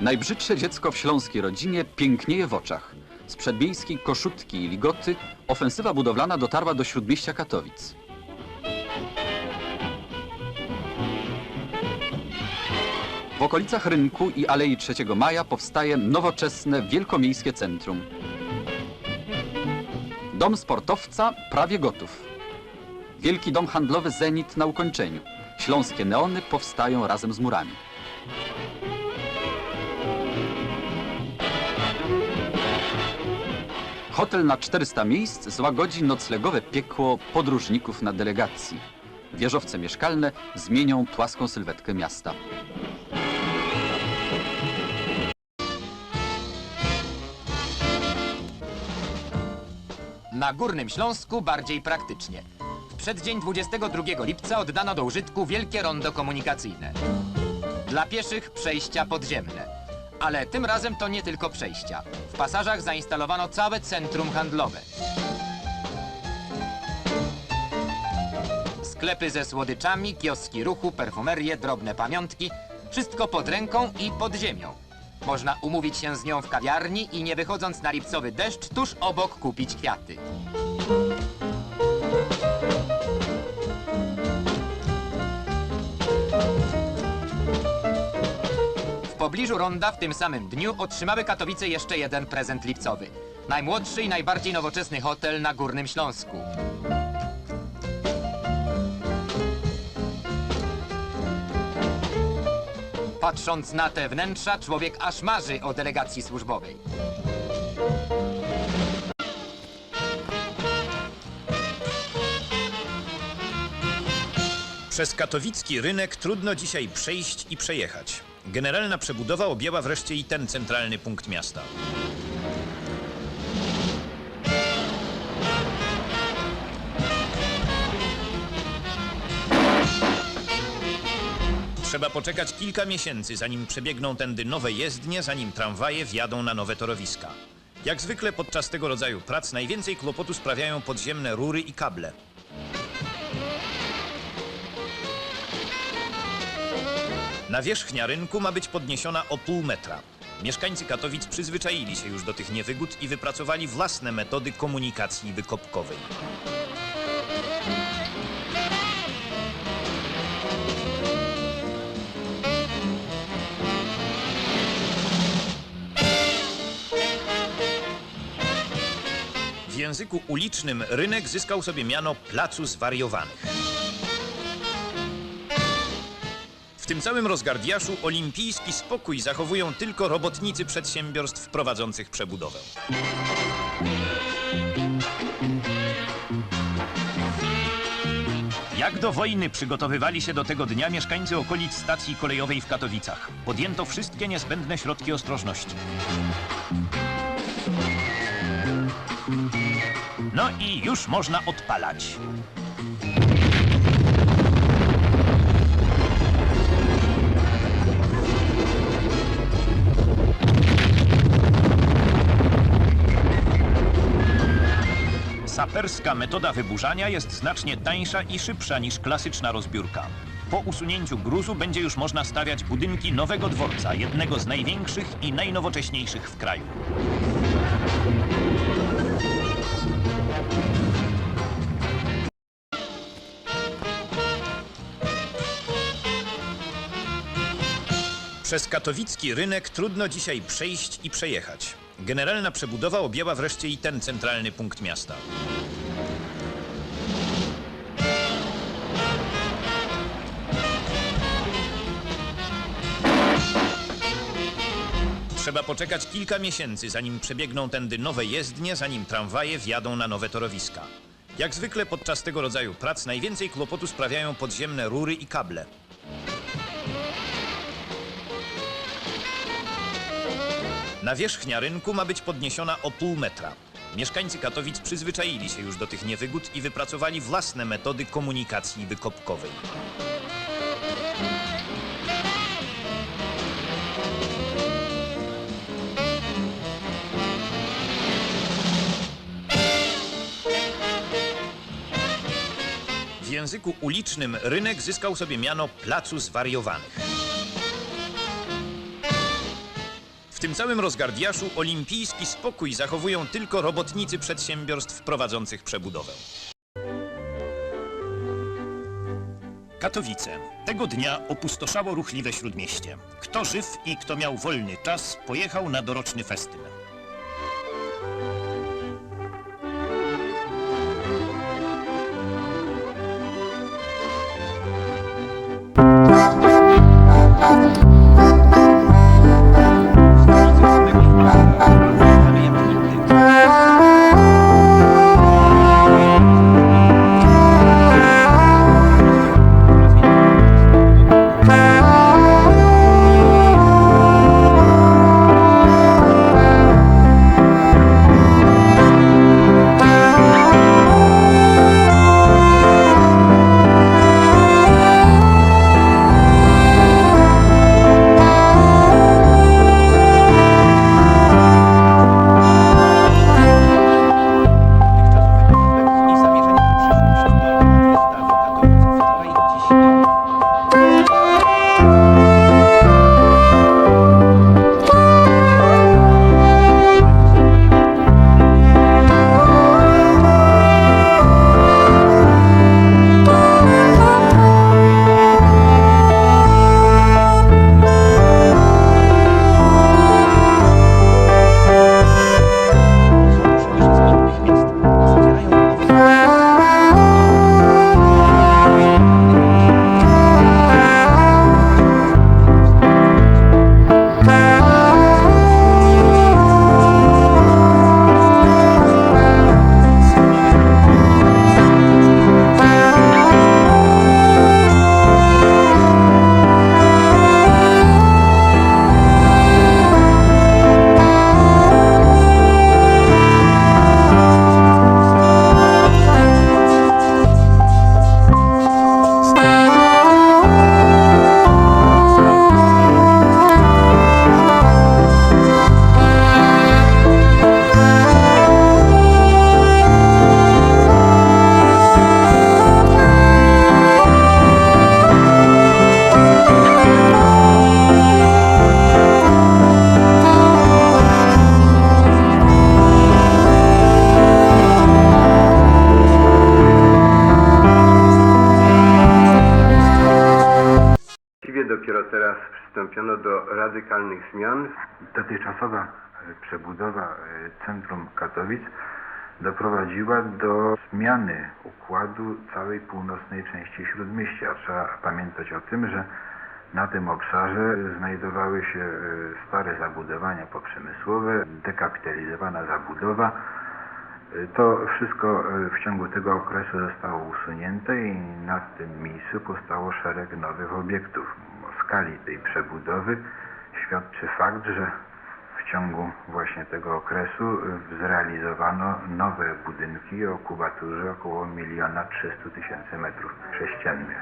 Najbrzydsze dziecko w śląskiej rodzinie pięknieje w oczach. Z przedmiejskiej Koszutki i Ligoty ofensywa budowlana dotarła do śródmieścia Katowic. W okolicach rynku i Alei 3 Maja powstaje nowoczesne wielkomiejskie centrum. Dom sportowca prawie gotów. Wielki dom handlowy Zenit na ukończeniu. Śląskie neony powstają razem z murami. Hotel na 400 miejsc złagodzi noclegowe piekło podróżników na delegacji. Wieżowce mieszkalne zmienią płaską sylwetkę miasta. Na Górnym Śląsku bardziej praktycznie. W przeddzień 22 lipca oddano do użytku wielkie rondo komunikacyjne. Dla pieszych przejścia podziemne. Ale tym razem to nie tylko przejścia. Pasażach zainstalowano całe centrum handlowe. Sklepy ze słodyczami, kioski ruchu, perfumerie, drobne pamiątki. Wszystko pod ręką i pod ziemią. Można umówić się z nią w kawiarni i nie wychodząc na lipcowy deszcz, tuż obok kupić kwiaty. Pobliżu ronda w tym samym dniu otrzymały Katowice jeszcze jeden prezent lipcowy. Najmłodszy i najbardziej nowoczesny hotel na Górnym Śląsku. Patrząc na te wnętrza, człowiek aż marzy o delegacji służbowej. Przez katowicki rynek trudno dzisiaj przejść i przejechać. Generalna przebudowa objęła wreszcie i ten centralny punkt miasta. Trzeba poczekać kilka miesięcy, zanim przebiegną tędy nowe jezdnie, zanim tramwaje wjadą na nowe torowiska. Jak zwykle podczas tego rodzaju prac najwięcej kłopotu sprawiają podziemne rury i kable. Nawierzchnia rynku ma być podniesiona o pół metra. Mieszkańcy Katowic przyzwyczaili się już do tych niewygód i wypracowali własne metody komunikacji wykopkowej. W języku ulicznym rynek zyskał sobie miano placu zwariowanych. Tym całym rozgardiaszu olimpijski spokój zachowują tylko robotnicy przedsiębiorstw prowadzących przebudowę. Jak do wojny przygotowywali się do tego dnia mieszkańcy okolic stacji kolejowej w Katowicach? Podjęto wszystkie niezbędne środki ostrożności. No i już można odpalać. Saperska metoda wyburzania jest znacznie tańsza i szybsza niż klasyczna rozbiórka. Po usunięciu gruzu będzie już można stawiać budynki nowego dworca, jednego z największych i najnowocześniejszych w kraju. Przez katowicki rynek trudno dzisiaj przejść i przejechać. Generalna przebudowa objęła wreszcie i ten centralny punkt miasta. Trzeba poczekać kilka miesięcy, zanim przebiegną tędy nowe jezdnie, zanim tramwaje wjadą na nowe torowiska. Jak zwykle podczas tego rodzaju prac najwięcej kłopotu sprawiają podziemne rury i kable. Nawierzchnia rynku ma być podniesiona o pół metra. Mieszkańcy Katowic przyzwyczaili się już do tych niewygód i wypracowali własne metody komunikacji wykopkowej. Języku ulicznym rynek zyskał sobie miano placu zwariowanych. W tym całym rozgardiaszu olimpijski spokój zachowują tylko robotnicy przedsiębiorstw prowadzących przebudowę. Katowice. Tego dnia opustoszało ruchliwe śródmieście. Kto żyw i kto miał wolny czas, pojechał na doroczny festyn. Dopiero teraz przystąpiono do radykalnych zmian. Dotychczasowa e, przebudowa e, centrum Katowic doprowadziła do zmiany układu całej północnej części Śródmieścia. Trzeba pamiętać o tym, że na tym obszarze znajdowały się e, stare zabudowania poprzemysłowe, dekapitalizowana zabudowa. To wszystko w ciągu tego okresu zostało usunięte i na tym miejscu powstało szereg nowych obiektów. Skali tej przebudowy świadczy fakt, że w ciągu właśnie tego okresu e, zrealizowano nowe budynki o kubaturze około 1 300 tysięcy metrów sześciennych.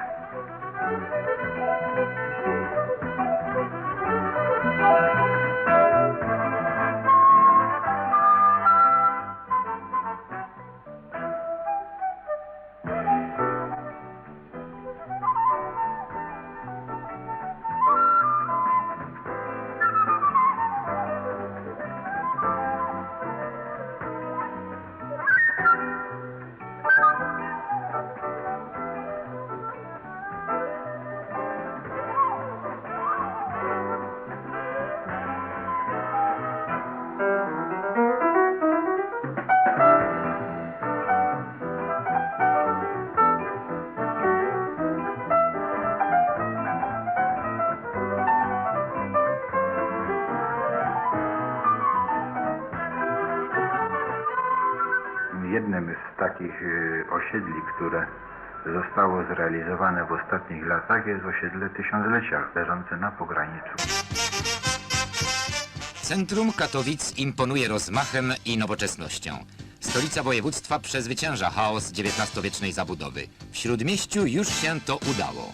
Jednym z takich y, osiedli, które zostało zrealizowane w ostatnich latach jest osiedle Tysiąclecia, leżące na pograniczu. Centrum Katowic imponuje rozmachem i nowoczesnością. Stolica województwa przezwycięża chaos XIX-wiecznej zabudowy. W Śródmieściu już się to udało.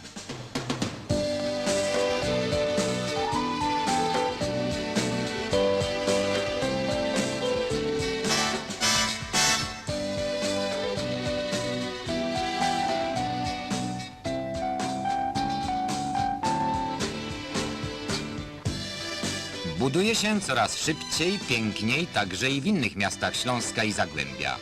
Buduje się coraz szybciej, piękniej, także i w innych miastach Śląska i Zagłębia.